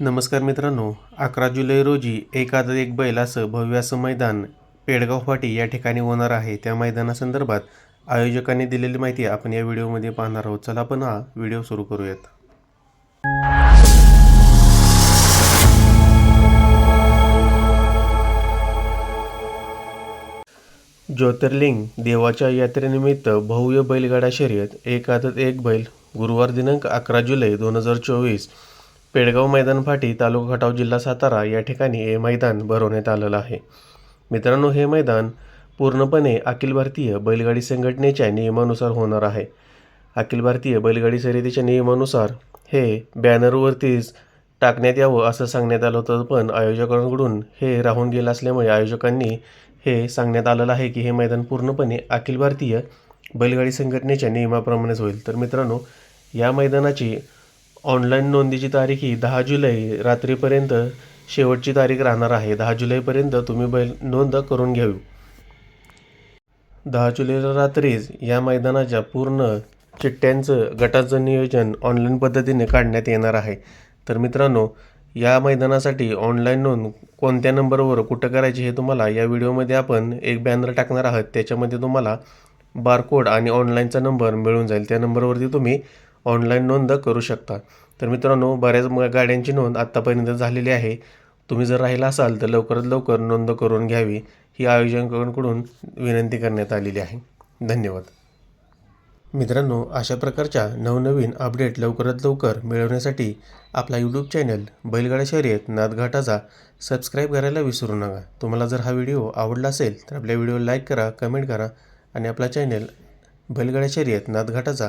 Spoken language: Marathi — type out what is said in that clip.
नमस्कार मित्रांनो अकरा जुलै रोजी एक एक बैल असं भव्य असं मैदान पेडगाव फाटी या ठिकाणी होणार आहे. त्या मैदानासंदर्भात आयोजकांनी दिलेली माहिती आपण या व्हिडिओमध्ये पाहणार आहोत. चला आपण हा व्हिडिओ सुरू करूयात. ज्योतिर्लिंग देवाच्या यात्रेनिमित्त भव्य बैलगाडा शर्यत एकादत एक बैल गुरुवार दिनांक अकरा जुलै दोन हजार चोवीस पेडगाव मैदान फाटी तालुका खटाव जिल्हा सातारा या ठिकाणी हे मैदान भरवण्यात आलेलं आहे. मित्रांनो हे मैदान पूर्णपणे अखिल भारतीय बैलगाडी संघटनेच्या नियमानुसार होणार आहे. अखिल भारतीय बैलगाडी शर्यतीच्या नियमानुसार हे बॅनरवरतीच टाकण्यात यावं असं सांगण्यात आलं होतं पण आयोजकांकडून हे राहून गेलं असल्यामुळे आयोजकांनी हे सांगण्यात आलेलं आहे की हे मैदान पूर्णपणे अखिल भारतीय बैलगाडी संघटनेच्या नियमाप्रमाणेच होईल. तर मित्रांनो या मैदानाची ऑनलाईन नोंदीची तारीख ही दहा जुलै रात्रीपर्यंत शेवटची तारीख राहणार आहे. दहा जुलैपर्यंत तुम्ही बैल नोंद करून घ्यावी दहा जुलैला रात्रीच या मैदानाच्या पूर्ण चिठ्ठ्यांचं गटाचं नियोजन ऑनलाईन पद्धतीने काढण्यात येणार आहे. तर मित्रांनो या मैदानासाठी ऑनलाईन नोंद कोणत्या नंबरवर कुठं करायची हे तुम्हाला या व्हिडिओमध्ये आपण एक बॅनर टाकणार आहात. त्याच्यामध्ये तुम्हाला बारकोड आणि ऑनलाईनचा नंबर मिळून जाईल. त्या नंबरवरती तुम्ही ऑनलाईन नोंद करू शकता. तर मित्रांनो बऱ्याच म- गाड्यांची नोंद आत्तापर्यंत झालेली आहे. तुम्ही जर राहिला असाल तर लवकरात लवकर नोंद करून घ्यावी. ही आयोजकांकडून विनंती करण्यात आलेली आहे. धन्यवाद. मित्रांनो अशा प्रकारच्या नवनवीन अपडेट लवकरात लवकर मिळवण्यासाठी आपला यूट्यूब चॅनल बैलगाडा शर्यत नादघाटाचा सबस्क्राईब करायला विसरू नका. तुम्हाला जर हा व्हिडिओ आवडला असेल तर आपल्या व्हिडिओ लाईक करा कमेंट करा आणि आपला चॅनल बैलगाडा शर्यत नादघाटाचा